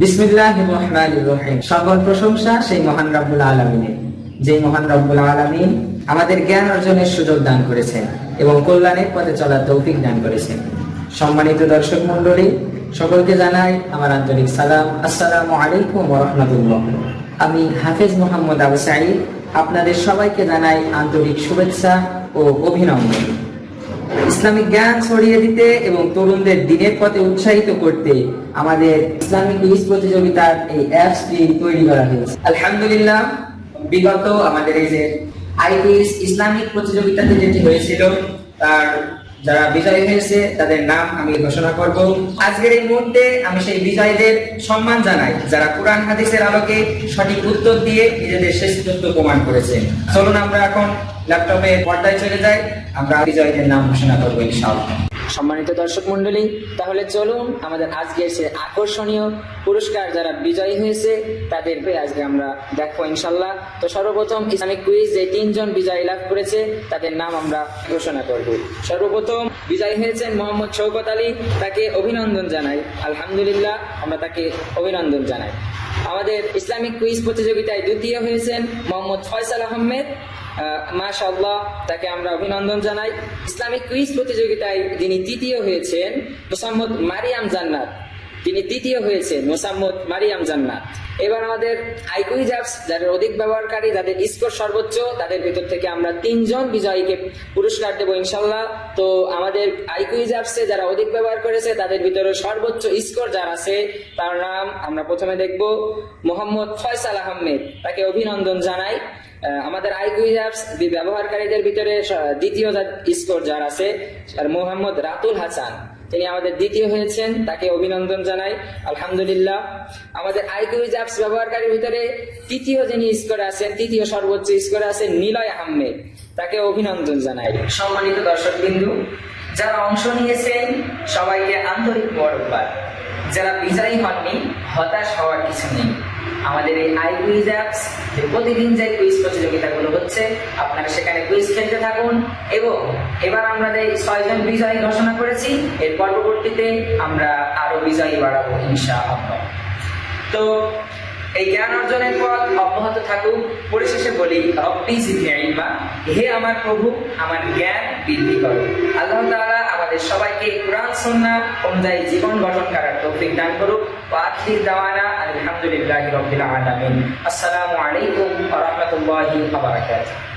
বিসমিল্লাহ সেই মহান রব্বুল যে মহান রব্বুল আলমিন আমাদের জ্ঞান অর্জনের সুযোগ দান করেছেন এবং কল্যাণের পথে চলার তৌফিক দান করেছেন। সম্মানিত দর্শক মন্ডলী সকলকে জানাই আমার আন্তরিক সালাম। আসসালামু আলাইকুম রহমতুল্লাহ। আমি হাফেজ মোহাম্মদ আবু আপনাদের সবাইকে জানাই আন্তরিক শুভেচ্ছা ও অভিনন্দন। ইসলামিক জ্ঞান ছড়িয়ে দিতে এবং তরুণদের দিনের পথে উৎসাহিত করতে আমাদের ইসলামিক কুইজ প্রতিযোগিতার এই অ্যাপসটি তৈরি করা হয়েছে। আলহামদুলিল্লাহ, বিগত আমাদের এই যে আইপিএস ইসলামিক প্রতিযোগিতাতে যেটি হয়েছিল, তার যারা বিজয়ী হয়েছে, তাদের নাম আমি ঘোষণা করব। আজকের এই মুহূর্তে আমি সেই বিজয়ীদের সম্মান জানাই, যারা কোরআন হাদিসের আলোকে সঠিক উত্তর দিয়ে নিজেদের শেষ তথ্য প্রমাণ করেছে। চলুন আমরা এখন ল্যাপটপে পর্দায় চলে যাই, আমরা বিজয়ীদের নাম ঘোষণা করব ইনশাআল্লাহ। সম্মানিত দর্শক মন্ডলী তাহলে চলুন আমাদের আজকের সে আকর্ষণীয় পুরস্কার যারা বিজয়ী হয়েছে, তাদের আজকে আমরা দেখব ইনশাল্লাহ। তো সর্বপ্রথম ইসলামিক কুইজ যে তিনজন বিজয়ী লাভ করেছে, তাদের নাম আমরা ঘোষণা করব। সর্বপ্রথম বিজয়ী হয়েছেন মোহাম্মদ শৌকত আলী। তাকে অভিনন্দন জানাই। আলহামদুলিল্লাহ, আমরা তাকে অভিনন্দন জানাই। আমাদের ইসলামিক কুইজ প্রতিযোগিতায় দ্বিতীয় হয়েছেন মোহাম্মদ ফয়সাল আহমেদ। মাশাল্লাহ তাকে আমরা অভিনন্দন জানাই। ইসলামিক কুইজ প্রতিযোগিতায় যিনি তৃতীয় হয়েছেন মোসাম্মদ মারিয়াম জান্নাত। তিনি তৃতীয় হয়েছেন মোসাম্মদ মারিয়াম জান্নাত। এবার আমাদের আইকুইজ অ্যাপস যাদের অধিক ব্যবহারকারী, যাদের স্কোর সর্বোচ্চ, তাদের ভিতর থেকে আমরা তিনজন বিজয়ীকে পুরস্কার দেবো ইনশাল্লাহ তো আমাদের আইকুইজ অ্যাপসে যারা অধিক ব্যবহার করেছে, তাদের ভিতরে সর্বোচ্চ স্কোর যার আছে, তার নাম আমরা প্রথমে দেখব মোহাম্মদ ফয়সাল আহমেদ। তাকে অভিনন্দন জানাই। আমাদের আইকুইজ অ্যাপস ব্যবহারকারীদের ভিতরে দ্বিতীয় স্কোর যার আছে মোহাম্মদ রাতুল হাসান। তিনি আমাদের দ্বিতীয় হয়েছেন, তাকে অভিনন্দন জানাই। আলহামদুলিল্লাহ। আমাদের আইকুইজ অ্যাপস ব্যবহারকারীর ভিতরে তৃতীয় যিনি স্কোরে আছেন, তৃতীয় সর্বোচ্চ স্কোরে আছেন নিলয় আহমেদ। তাকে অভিনন্দন জানাই। সম্মানিত দর্শক বিন্দু যারা অংশ নিয়েছেন, সবাইকে আন্তরিক মোবারকবাদ। যারা বিজয়ী হননি হতাশ হওয়ার কিছু নেই। আমাদের এই আই কুইজ অ্যাপস, যে প্রতিদিন যে কুইজ প্রতিযোগিতাগুলো হচ্ছে, আপনারা সেখানে কুইজ খেলতে থাকুন এবং এবার আমরা যে ছয়জন বিজয়ী ঘোষণা করেছি, এর পরবর্তীতে আমরা আরও বিজয়ী বাড়াবো, ইনশাআল্লাহ। তো এই জ্ঞান অর্জনের পথ অব্যাহত থাকুক। পরিশেষে বলি, রব্বি হে আমার প্রভু, আমার জ্ঞান বৃদ্ধি করো। আল্লাহ তাআলা সুন্নাহ অনুযায়ী জীবন গঠন করার তৌফিক দান করুক ওয়া আখির দাওয়ানা আলহামদুলিল্লাহ রবিল আলমিন। আসসালামু আলাইকুম রাহমাতুল্লাহি ওয়া বারাকাতুহু।